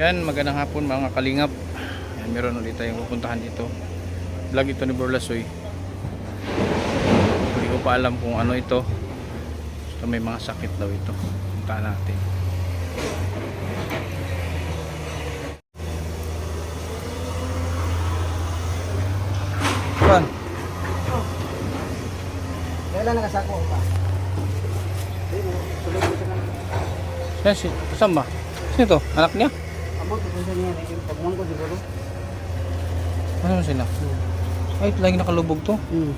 Yan, magandang hapon mga kalingap. Yan, meron ulit tayong pupuntahan dito. Vlog ito ni Borlasoy. Hindi ko pa alam kung ano ito. Basta may mga sakit daw ito. Puntahan natin. Pan, Kailan nakasako pa? Tulog ko sa yan si, saan ba? Sino to? Anak niya? Tulog sa niya. Pagmang ko siguro. Ano sila? Ay, lagi nakalubog to. Hmm.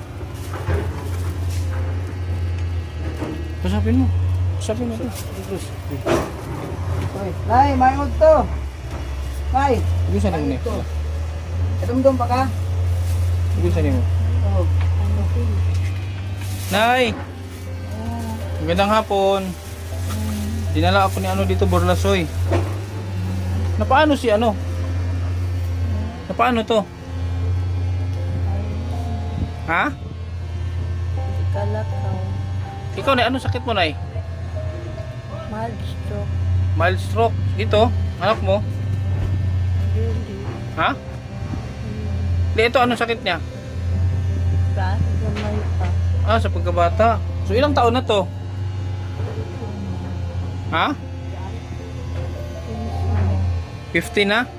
Pasapin mo. Pasapin mo to. Nay, mayod to. Nay, Hindi sa nimo ni. mayod to. Kadumdum pa ka? Hindi sa nimo. Oo. Nay! Magandang hapon. Dinala ako ni ano dito, Borlasoy. Napaano si ano? Napaano to? Ha? Kalakaw, Ikaw na, ano sakit mo, Nay? mild stroke, Mild stroke. Dito, anak mo. Ha? Di, ito, anong sakit niya? gamay pa, Ah, sa pagkabata. So, ilang taon na to? Ha? 50 na?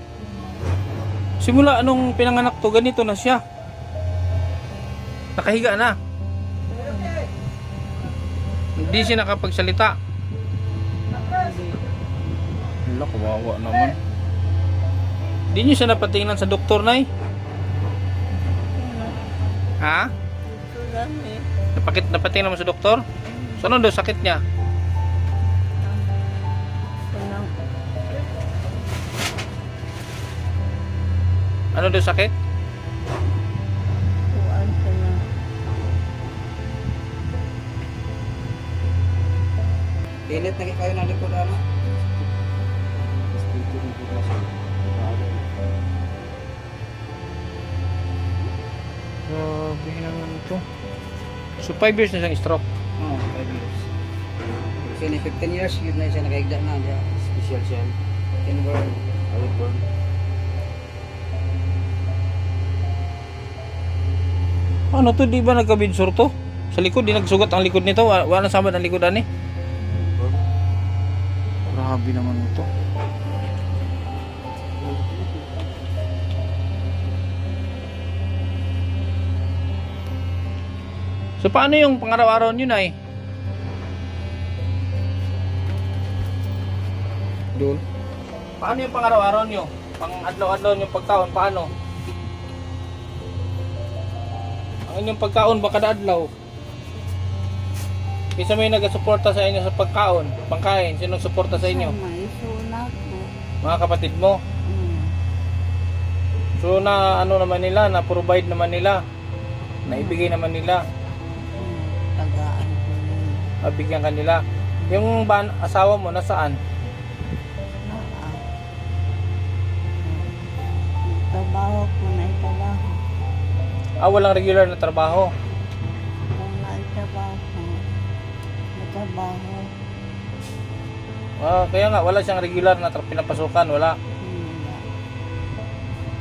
Simula anong pinanganak to, ganito na siya. Nakahiga na. Hindi siya nakapagsalita. Wala, kawawa naman. Hindi niyo siya napatingnan sa doktor? Ha? lang eh, Napakit, napatingnan mo sa doktor? So, ano daw sakit niya? Ano daw sakit? kuwan ka na, Pilit na kayo na likod ano? Grabe naman ito. So 5 years na siyang stroke. Oo, 5 years. Kasi ni 15 years, yun na siya nakaigda na. Special siya. Inborn. Outborn. Ano to, di ba nagka-binsur to? Sa likod, di nagsugat ang likod nito. Wa- Wala samad ang likod ani. Grabe naman ito. So paano yung pangaraw-araw nyo na eh? Doon. Paano yung pangaraw-araw nyo? Pang adlaw-adlaw nyo pagkaon, paano? Inyong pagkaon ba kada adlaw? Isa may nagasuporta sa inyo sa pagkaon, pangkain, sino suporta sa inyo? may Mga kapatid mo. hmm, So na ano naman nila, na provide naman nila. Naibigay naman nila, hmm, tagaan ko yun, mabigyan kanila. Yung ban asawa mo nasaan? Ah, walang regular na trabaho. kung naitrabaho, natrabaho, Ah, kaya nga wala siyang regular na tra- pinapasukan, wala. hmm,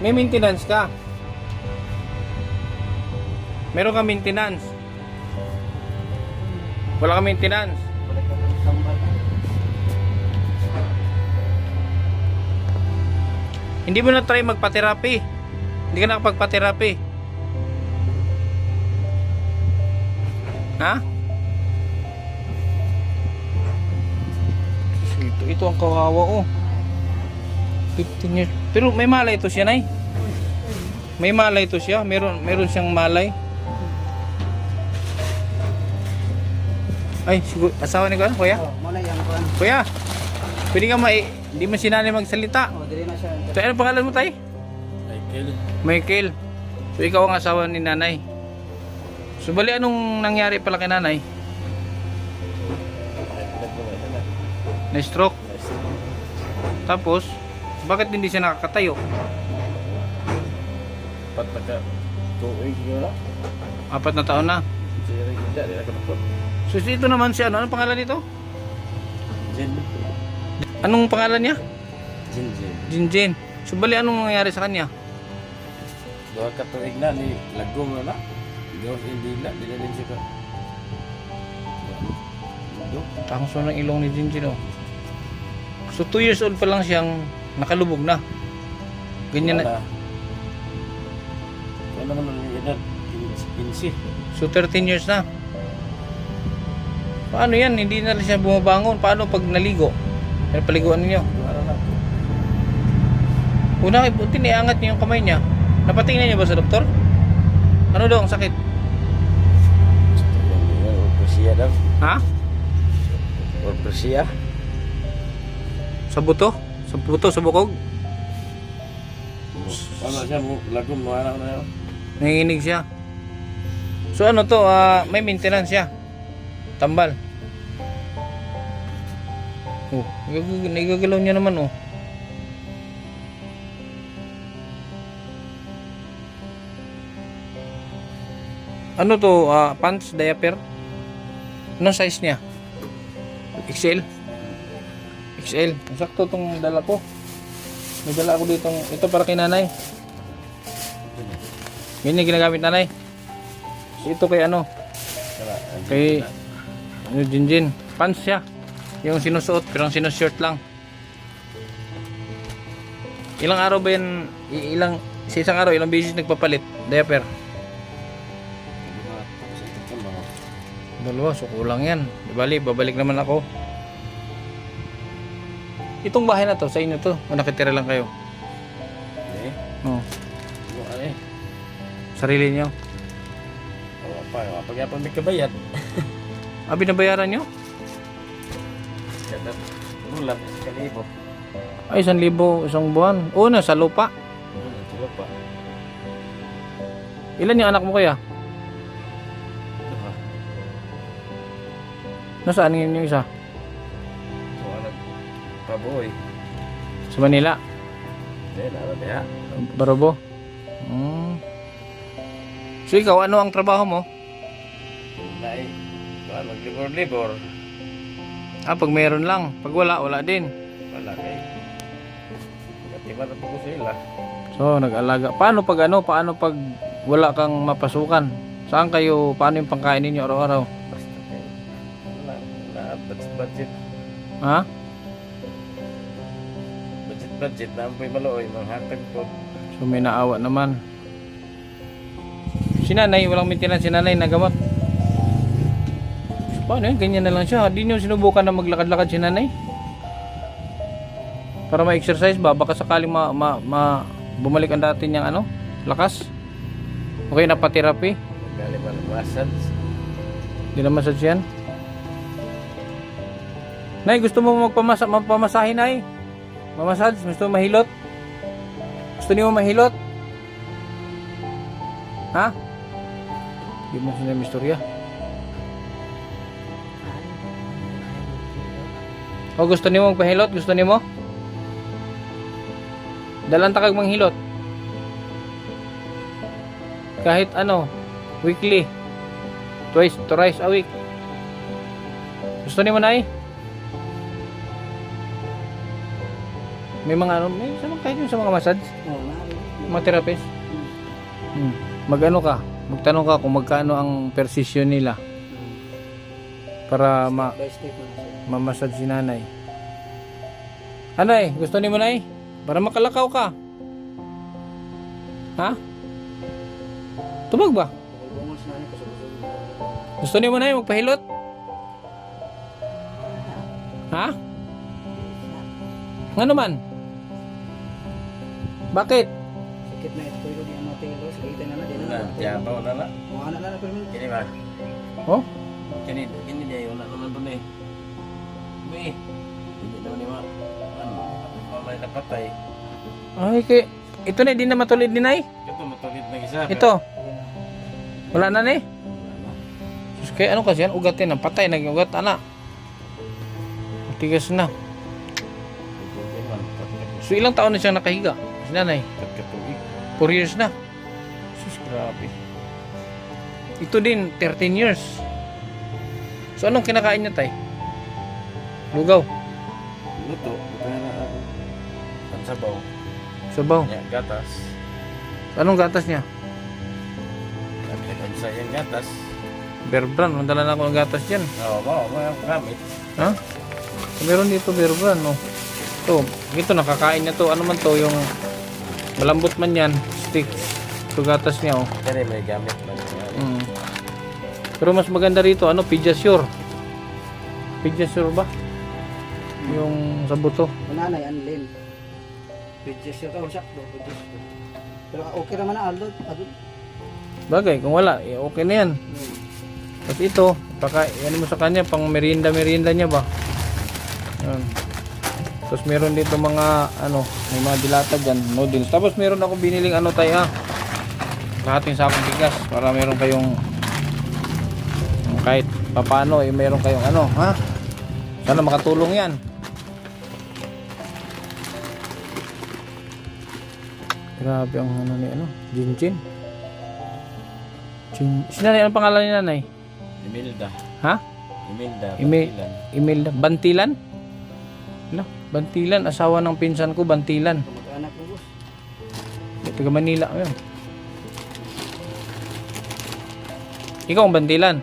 May maintenance ka. Meron ka maintenance. Wala ka maintenance. Hindi mo na try magpa-therapy. Hindi ka nakapagpa-therapy. Ha? Ito, ito ang kawawa oh. 15 years. Pero may malay ito siya, Nay. May malay ito siya. Meron, meron siyang malay. Ay, siguro, asawa ni Kuya? Kuya? Oh, muna yan kuan. Kuya, pwede ka mai... Hindi mo sinanay magsalita. Oh, dili na siya. So, ano pangalan mo, tay? Michael. Michael. So, ikaw ang asawa ni nanay. So, bali, anong nangyari pala kay nanay? Na-stroke. Tapos, bakit hindi siya nakakatayo? Pat naka tuig yun na. Apat na taon na. So, dito naman si ano? Anong pangalan nito? Jen. Anong pangalan niya? Jinjin. Jinjin. So bali anong nangyari sa kanya? Doha ka tuig na ni lagom na na. Diyos hindi na dinalin siya ka. Tangso ng ilong ni Jinjin oh. So 2 years old pa lang siyang nakalubog na. Ganyan na. Ano naman ang edad? 15. So 13 years na. Paano yan? Hindi na siya bumabangon. Paano pag naligo? Ano paliguan ninyo? Na? Una, buti niangat niyo yung kamay niya. Napatingnan niyo ba sa doktor? Ano daw ang sakit? Daw. Ha? Orpresia. Sa buto? Sa buto, sa bukog? Ano siya mo lagom mo ano na yun. Nanginginig siya. So ano to, ah, may maintenance siya. Tambal. Oh, nagag- nagagalaw niya naman oh. Ano to, ah, pants, diaper? Anong size niya? XL? XL. Sakto tong dala ko. May dala ako dito. Ito para kay nanay. Yan yung ginagamit nanay. Ito kay ano? Kay ano Jinjin. Pants siya. Yung sinusuot pero ang sinushirt lang. Ilang araw ba yan? Ilang sa isang araw ilang beses nagpapalit diaper? Dalawa, so kulang yan. Di bali, babalik naman ako. Itong bahay na to, sa inyo to. O nakitira lang kayo? Eh, Oo. ano eh. Sarili niyo. O pa, pag yapon may kabayad. Ah, binabayaran niyo? Bulan kalibo. Ay, isang libo, isang buwan. Una, sa lupa. Hmm, tuwa pa. Ilan yung anak mo kaya? Nasaan yun yung isa? So, anak paboy. Sa Manila? Eh, nara diha. Barobo? Hmm. So ikaw, ano ang trabaho mo? Kuan maglibor-libor. Ah, pag meron lang. Pag wala, wala din. Wala kay. Katiba na po sila. So, nag-alaga. Paano pag ano? Paano pag wala kang mapasukan? Saan kayo, paano yung pangkain ninyo araw-araw? Budget. Budget. Ha? Budget. Budget. Nampoy maluoy. Manghatag po. So, may naawa naman. Si nanay, walang maintenance si nanay na gamot. So, paano yun? Ganyan na lang siya. Di nyo sinubukan na maglakad-lakad si nanay? Para ma-exercise ba? Baka sakaling ma, ma, ma- bumalik ang dati niyang ano? Lakas? Okay na pa-therapy? Galing man massage. Hindi na massage yan? Nay, gusto mo magpamasa magpamasahe, Nay? Mamasage? Gusto mo mahilot? Gusto niyo mahilot? Ha? Hindi mo sinabi istorya. O gusto niyo magpahilot? Gusto niyo mo? Dalan takag manghilot. Kahit ano, weekly. Twice, thrice a week. Gusto niyo mo na May mga ano, may sa mga kahit yung sa mga massage, Oo, nari. mga therapist. Hmm. Magano ka? Magtanong ka kung magkano ang persisyon nila para ma By step na siya. mamassage si nanay. Anay, gusto ni mo nay? Para makalakaw ka. Ha? Tubag ba? Sa nanay. Gusto ni mo nay magpahilot? Ha? Nga naman? Bakit? Sakit na ito yun, ano telo, sakit na na, di na Na, na. tiyabaw na na. Mga anak na na, pero Kini ba? Oh? Kini, kini dia yung nakunan po ni. Uy. Hindi naman ni ma. Ano? Mamay na patay. Ay, kay... Ito na, di na matulid ni nay. Ito matulid na isa. Ito. Wala na ni. Sus, kaya ano kasi yan? Ugatin na. Patay, naging ugat, ana. Tigas na. So, ilang taon na siyang nakahiga? Si nanay. Pagkatuig. 4 years na. Sus, grabe. Ito din, 13 years. So, anong kinakain niya, tay? Lugaw. Luto. Na na ako. sabaw. Sabaw. Nya gatas. Anong gatas niya? Sabi sa yung gatas. Bear brand. Mandala na ako ng gatas dyan. Oo, oh, mo gamit. Ha? Meron dito bear brand, no? Ito, ito nakakain niya to. Ano man to, yung malambot man yan. Stick. Ito gatas niya, oh. Kani may gamit man. Mm. Pero mas maganda rito, ano, Pediasure. Pediasure ba? Yung sa buto. Mananay, anlin. Bridges yun. Oh, sakto. Bridges yun. Pero okay naman na, Aldo. Aldo. Bagay, kung wala, eh, okay na yan. Hmm. Tapos ito, baka yan mo sa kanya, pang merienda merienda niya ba? Yan. Tapos meron dito mga, ano, may mga dilata dyan, noodles. Tapos meron ako biniling ano tayo, ah. Lahating sakong bigas, para meron kayong, kahit papano, eh, meron kayong ano, ha? Sana makatulong yan. Grabe ang ano ni ano, Jinjin. Jin, si nanay, anong pangalan ni nanay? Imelda. Ha? Imelda. Ime- Batilan. Imelda. Bantilan? Ano? Bantilan. Asawa ng pinsan ko, Bantilan. Kamag-anak mo, boss. Taga Manila. Ayun. Ikaw ang Bantilan.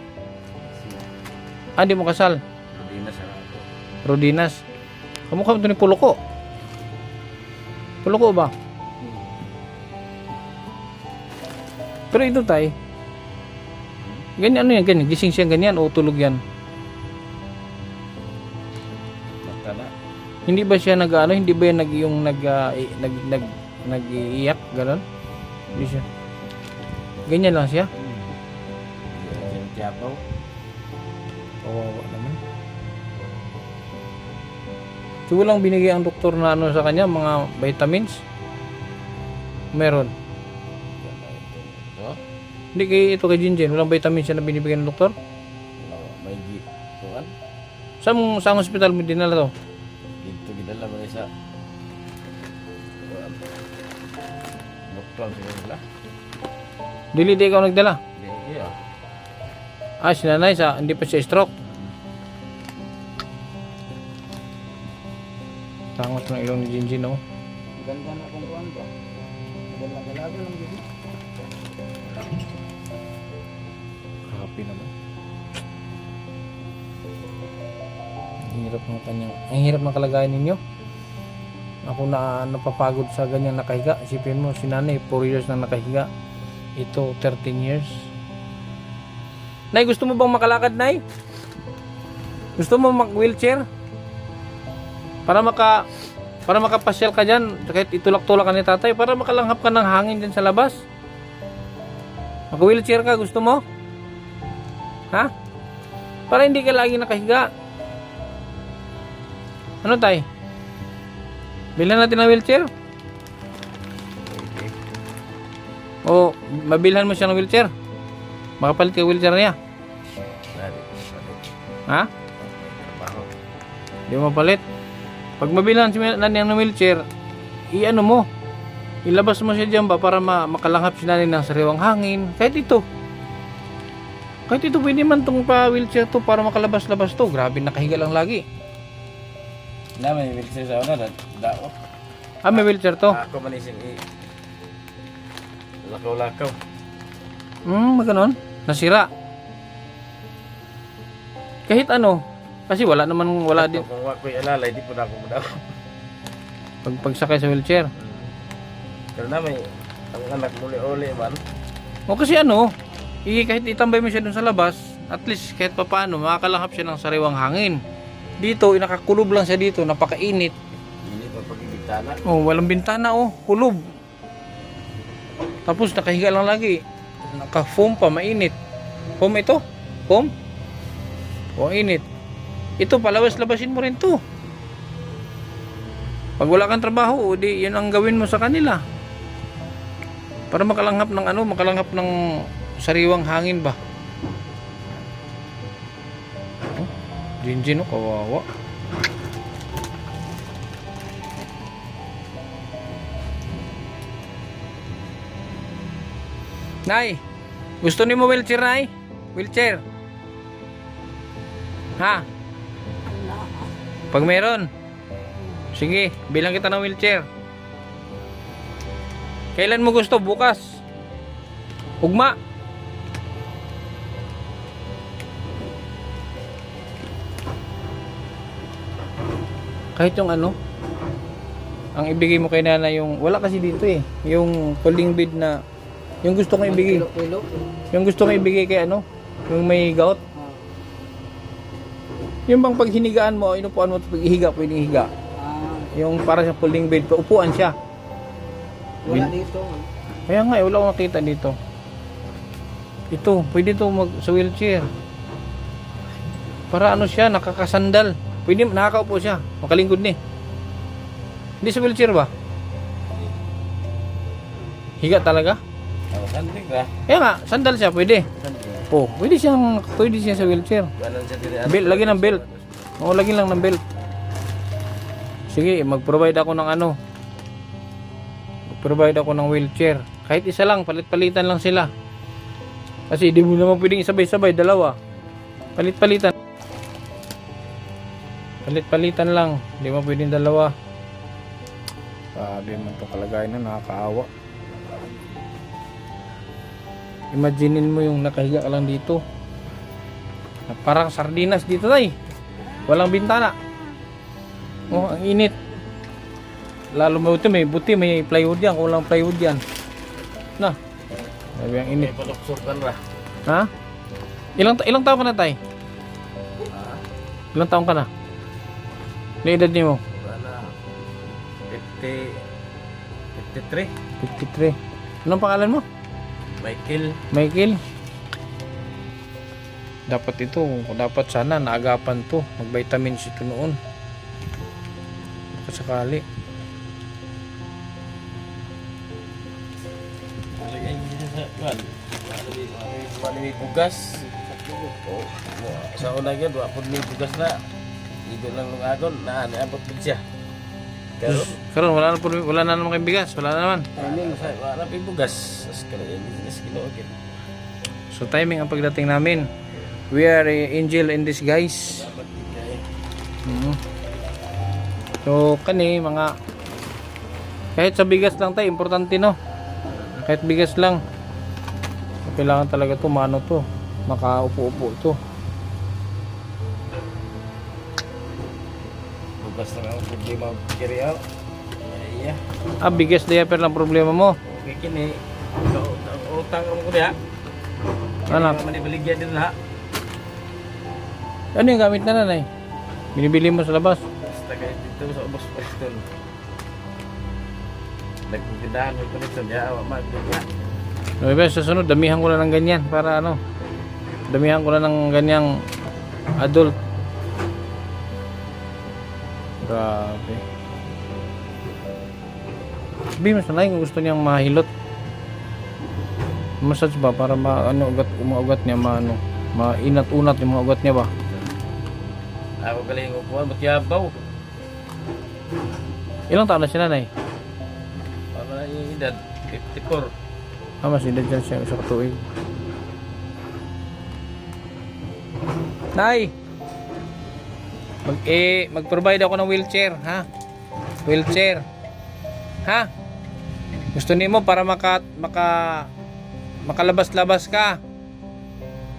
Ah, di mo kasal. Ako. Rodinas. Kamukha mo ito ni Puloko. Puloko ba? Pero ito tay. Ganyan ano yan, ganyan. Gising siya ganyan o tulog yan. Hindi ba siya nag ano, hindi ba yan nag yung nag i- nag nag nag-iiyak ganon? Hindi siya. Ganyan lang siya. Siya tiyapaw. Kawawa naman. So walang binigay ang doktor na ano sa kanya, mga vitamins. Meron. Hindi kay ito kay Jinjin, walang vitamins siya na binibigyan ng doktor. May gi. Tuan. Sa sa hospital mo dinala to? Dili di ikaw nagdala. Hindi, iya. Ah, si nanay sa hindi pa siya stroke. Tangot ng ilong ni Jinjin oh. Ganda na kung kuhan ba. Dalaga-dalaga lang yun. Happy naman. Ang hirap ng kanyang, ang hirap ng kalagayan ninyo. Ako na napapagod sa ganyang nakahiga. Isipin mo, si nanay, 4 years na nakahiga. Ito, 13 years. Nay, gusto mo bang makalakad, Nay? Gusto mo mag-wheelchair? Para maka para makapasyal ka dyan, kahit itulak-tulak ka ni tatay, para makalanghap ka ng hangin dyan sa labas. Mag-wheelchair ka, gusto mo? Ha? Para hindi ka lagi nakahiga. Ano tay? Bilhan natin ng wheelchair? O mabilhan mo siya ng wheelchair? Makapalit ka wheelchair niya? Ha? Hindi mo mapalit. Pag mabilhan si nanay ng wheelchair, i-ano mo? Ilabas mo siya dyan ba para ma makalanghap si nanay ng sariwang hangin? Kahit ito. Kahit ito pwede man tong pa wheelchair to para makalabas-labas to. Grabe nakahiga lang lagi. Naman yung bilsin sa una, dao. Ah, may wheelchair to. Ako man ising i... Lakaw-lakaw. Hmm, maganon. Nasira. Kahit ano, kasi wala naman, wala din. Kung wako'y alalay, di po na ako madaw. Pag pagsakay sa wheelchair. Pero na may... Ang anak muli-uli man. O kasi ano, i kahit itambay mo siya dun sa labas, at least kahit pa paano, makakalanghap siya ng sariwang hangin. Dito, nakakulob lang siya dito, napakainit. Hindi pa pagkikitana. Oh, walang bintana oh, kulob. Tapos nakahiga lang lagi. Naka-foam pa, mainit. Foam ito? Foam? O, init. Ito, palabas-labasin mo rin to. Pag wala kang trabaho, di, yan ang gawin mo sa kanila. Para makalanghap ng ano, makalanghap ng sariwang hangin ba? Oh, Jinjin, oh, kawawa. Nay, gusto ni mo wheelchair, Nay? Wheelchair? Ha? Pag meron? Sige, bilang kita ng wheelchair. Kailan mo gusto? Bukas. Ugma. Kahit yung ano, ang ibigay mo kay nana yung, wala kasi dito eh, yung pulling bed na, yung gusto kong ibigay, Kilo-kilo. yung gusto kong ibigay kay ano, yung may gout, Ah. yung bang pag hinigaan mo, inupuan mo, pag ihiga, pwedeng higa. Ah, Yung para sa pulling bed, upuan siya. wala dito. Kaya nga, eh, wala akong nakita dito. Ito, pwede to mag sa wheelchair. Para ano siya, nakakasandal. Pwede, nakakaupo siya. Makalingkod ni. Hindi sa wheelchair ba? Higa talaga? Oh, sanding ka. Kaya nga, sandal siya, pwede. Sanding. Oh, pwede siyang, pwede siya sa wheelchair. Ganon siya diri. Belt, lagyan ng belt. Oo, lagyan lang ng belt. Sige, mag-provide ako ng ano. Mag-provide ako ng wheelchair. Kahit isa lang, palit-palitan lang sila. Kasi di mo naman pwedeng isabay-sabay, dalawa. Palit-palitan. Palit-palitan lang. Di mo pwedeng dalawa. Sabi man to kalagayan na nakakaawa. Imaginin mo yung nakahiga ka lang dito. Na Parang sardinas dito tay. Walang bintana. Oh, ang init. Lalo mo ito may buti may plywood yan. Kung walang plywood yan. Na. Sabi ang init. Na. Ha? Ilang ilang taon ka na tay? Ilang taon ka na? Ilang edad niyo mo? Wala. 50... 53. 53. Anong pangalan mo? Michael. Michael. Dapat ito, dapat sana naagapan to. Mag-vitamin C ito noon. Baka sakali. Lagay niya sa kuan. Wala may bugas. Oh, sa una gyud wa pud may bugas na. Igo lang ng agon na niabot pud siya. Karon wala na po, wala na naman kay bigas, wala na naman. timing sa wala may bugas. As yung business kinuogit. So timing ang pagdating namin. We are a angel in di kay Mhm. So kani mga kahit sa bigas lang tayo, importante no. Kahit bigas lang. Kailangan talaga to, mano to. Makaupo-upo to. Bugas na ang problema carry out. Iya. Ah, bigas diaper lang problema mo. Okay kini. Utang mo ko diha. Anak. Ano man ibaligyan din lahat. Ano yung gamit na nanay? Binibili mo sa labas. Basta kahit dito sa ubos Preston. Nagpindahan mo ito nito niya, awa magdugya. No, iba, sa sunod, damihan ko na ng ganyan para ano. Damihan ko na ng ganyang adult. Grabe. Sabi mo sanay kung gusto niyang mahilot. Massage ba para ma ano ugat mga ugat niya maano mainat-unat yung mga ugat niya ba? Ako galing upuan, ba't yabaw? Ilang taon na si nanay? Para yung edad, 54. Ah, mas edad dyan siya sa katuig. Nay! Mag, eh, mag-provide ako ng wheelchair, ha? Wheelchair. Ha? Gusto nimo para maka, maka, makalabas-labas ka.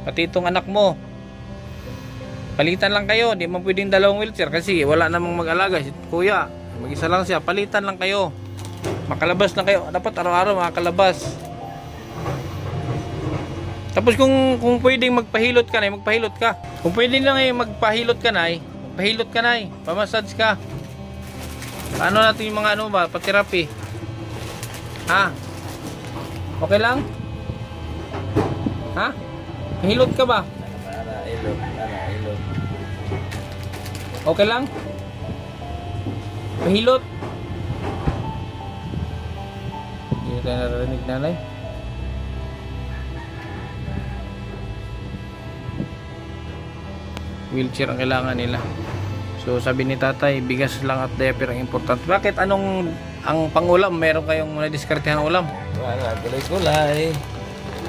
Pati itong anak mo. Palitan lang kayo. Di mo pwedeng dalawang wheelchair kasi wala namang mag-alaga. Si kuya, mag-isa lang siya. Palitan lang kayo. Makalabas lang kayo. Dapat araw-araw makakalabas. Tapos kung kung pwedeng magpahilot ka na, magpahilot ka. Kung pwede lang eh magpahilot ka na, pahilot ka na, pamassage ka. Ano natin yung mga ano ba, paterapi. Ha? Okay lang? Ha? Pahilot ka ba? Okay lang? Pahilot? Hindi na tayo naririnig nanay. Wheelchair ang kailangan nila. So sabi ni tatay, bigas lang at diaper ang importante. Bakit anong ang pangulam? Meron kayong na-diskartehan ng ulam? Wala, gulay-gulay.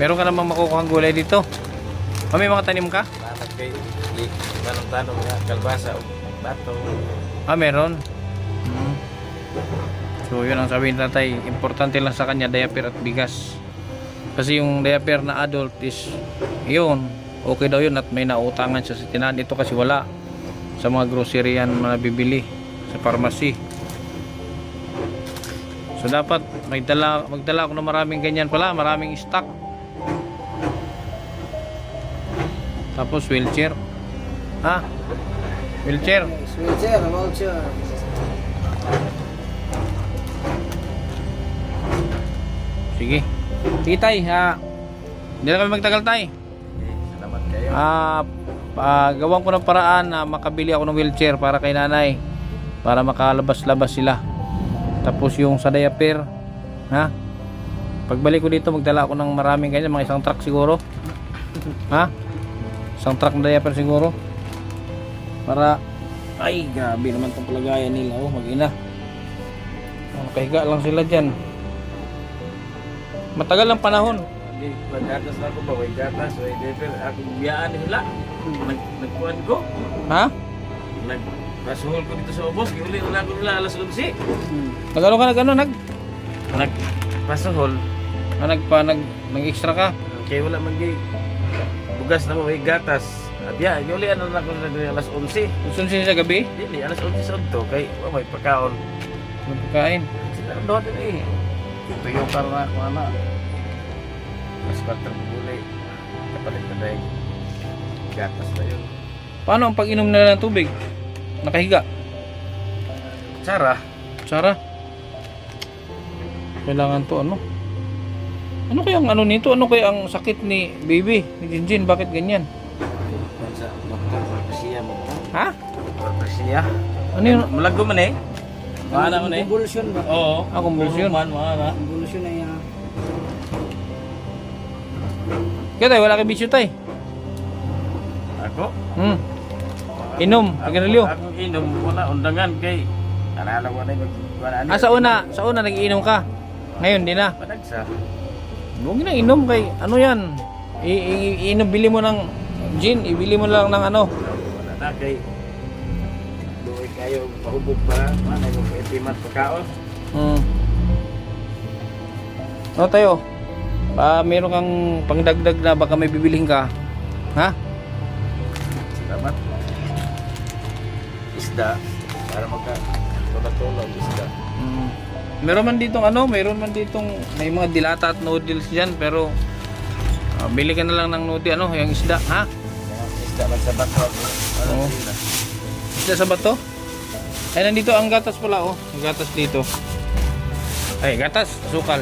Meron ka namang makukuha gulay dito? O may mga tanim ka? Manag kay, tanong-tanong nga, kalbasa, o bato. Ah, meron. Hmm. So yun ang sabi ni tatay, importante lang sa kanya diaper at bigas. Kasi yung diaper na adult is yun, okay daw yun at may nautangan siya sa tinahan. Ito kasi wala sa mga grocery yan na bibili sa pharmacy. So dapat magdala, magdala ako ng maraming ganyan pala, maraming stock. Tapos wheelchair. Ha? Wheelchair. Sweater, voucher. Sige. Sige tay, ha. Hindi na kami magtagal tay. Salamat kayo. Ah, ah, gawan ko ng paraan na makabili ako ng wheelchair para kay nanay. Para makalabas-labas sila. Tapos yung sa diaper, ha? Pagbalik ko dito, magdala ako ng maraming ganyan, mga isang truck siguro. Ha? Isang truck na diaper siguro. Para, ay, gabi naman itong palagayan nila, oh, mag-ina. Oh, Nakahiga lang sila dyan. Matagal ang panahon. Hindi, na ako ba? May gatas, diaper. Ako biyaan nila. Nag, nagkuhan ko. Ha? Nag, Pasuhol ko dito sa ubos. Giuli na ako nila alas 11. Nagano ka, nagano, nag, Nag, pasuhol. ah, nagpa, nag, nag-extra ka. Kaya wala man gay. Bugas na mo, may gatas. At ya, giuli na lang ako nila alas 11. Gusto siya sa gabi? Dili, alas 11 sa unto. Kay, wa may pagkaon. May pagkain. Sila doon din eh. Tuyo ka na ako na. Mas patang gulay. Kapalit na tayo. Gatas na yun. Paano ang pag-inom nila ng tubig? Nakahiga. Sara, Sara. Kailangan to ano? Ano kaya ang ano nito? Ano kaya ang sakit ni baby? Ni Jinjin? Bakit ganyan? sa doktor, Papresiya mo. Ha? Papresiya. Ano yun? Malago man eh. Maana man eh. Convulsion ba? Oo. Ah, convulsion. Man, maana. Convulsion na yan. Kaya tayo, wala kay bisyo tayo. Ako? Hmm. Inom, paganalyo. Ako inom, wala undangan kay. Alala ko na yung wala Ah, sa una, sa una nag-iinom ka. Ngayon, di na. Panagsa. Huwag na inom kay, ano yan? Iinom, bili mo ng gin, ibili mo lang ng ano. Wala na kay. Doon kayo pahubog pa. Mana yung etimat pagkaon. Hmm. Ano tayo? Pa, meron kang pangdagdag na baka may bibilhin ka. Ha? Isda. Para magka tulad-tulad isda. Hmm. Meron man ditong ano, meron man ditong may mga dilata at noodles diyan pero ah, bili ka na lang ng noodle ano, yung isda, ha? Kaya Isda man sa bato. Ano Oo. Isda sa bato? Ay, nandito ang gatas pala, oh. Ang gatas dito. Ay, gatas, sukal.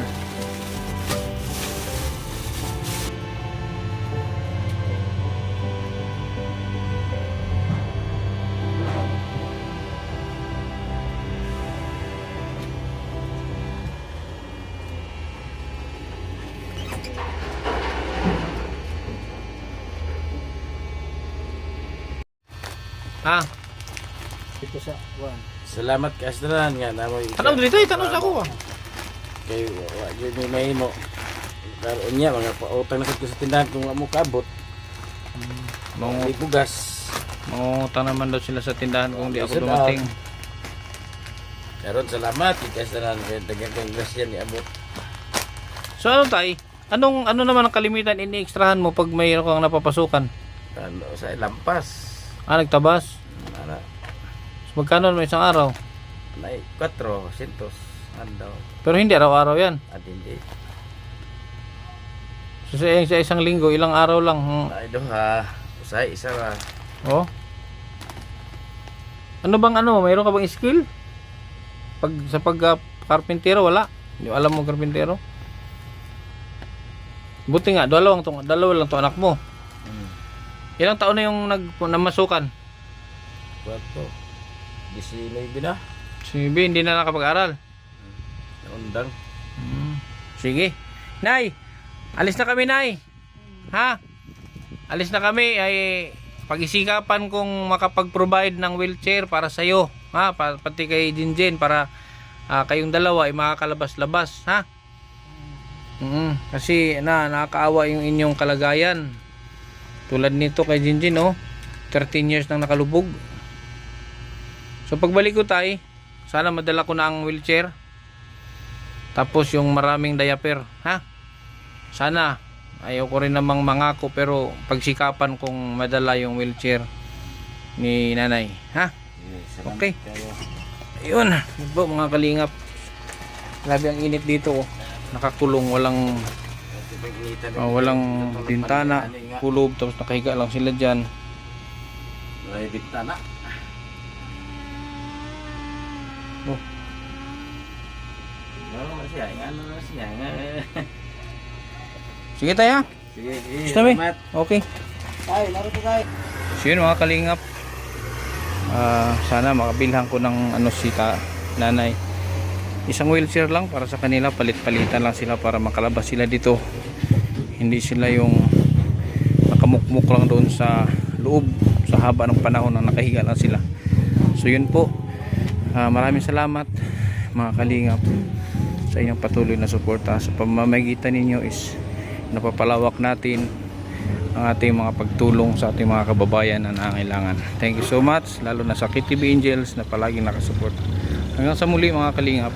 Salamat ka Astran nga namoy. Tanaw dito, eh, tanaw sa ako. ah. Kay wa gyud may mahimo. Karon niya mga pautang na ko sa tindahan kung mo kabot. Mga May bugas. Mangungutang naman daw sila sa tindahan kung di ako dumating. Karon salamat kay Astran kay tagang kang grasya ni abot. So ano tay? Anong ano naman ang kalimitan ini-extrahan mo pag mayroon kang napapasukan? Ano sa lampas. Ah, nagtabas. Ana So, magkano mo isang araw? nay 400 andaw Pero hindi araw-araw yan. at hindi. So, sa, sa isang linggo, ilang araw lang. Hmm. Ay duha. Usay isa ra. Oh. Ano bang ano? Mayroon ka bang skill? Pag sa pag ah, karpintero wala. Hindi alam mo karpintero. Buti nga dalawang tong dalawa lang to anak mo. Hmm. Ilang taon na yung nag namasukan? Kwarto. Disilay na. Si B hindi na nakapag-aral. Naundang. Hmm. Sige. Nay, alis na kami, Nay. Ha? Alis na kami ay pag-isikapan kong makapag-provide ng wheelchair para sa iyo, ha? Pa- pati kay Jinjin para ah, kayong dalawa ay makakalabas-labas, ha? Mm, kasi na nakakaawa yung inyong kalagayan. Tulad nito kay Jinjin, oh. 13 years nang nakalubog. So pagbalik ko tay, sana madala ko na ang wheelchair Tapos yung maraming diaper, ha? Sana ayaw ko rin namang mangako pero pagsikapan kong madala yung wheelchair ni nanay, ha? Okay. Ayun, yun po mga kalingap. Grabe ang init dito, oh. Nakakulong, walang ah, walang bintana, kulob, tapos nakahiga lang sila diyan. May bintana. Oh. Oo, siya. Ano na siya. Sige tayo. Sige, sige. Gusto mo? salamat. Okay. Tayo, naroon po tayo. So yun mga kalingap. Ah, sana makabilhan ko ng ano si ta, nanay. Isang wheelchair lang para sa kanila, palit-palitan lang sila para makalabas sila dito. Hindi sila yung nakamukmuk lang doon sa loob sa haba ng panahon na nakahiga lang sila. So yun po. Ah, maraming salamat mga kalingap sa inyong patuloy na suporta. Sa pamamagitan ninyo is napapalawak natin ang ating mga pagtulong sa ating mga kababayan na nangangailangan. Thank you so much, lalo na sa KTB Angels na palaging nakasupport. Hanggang sa muli mga kalingap.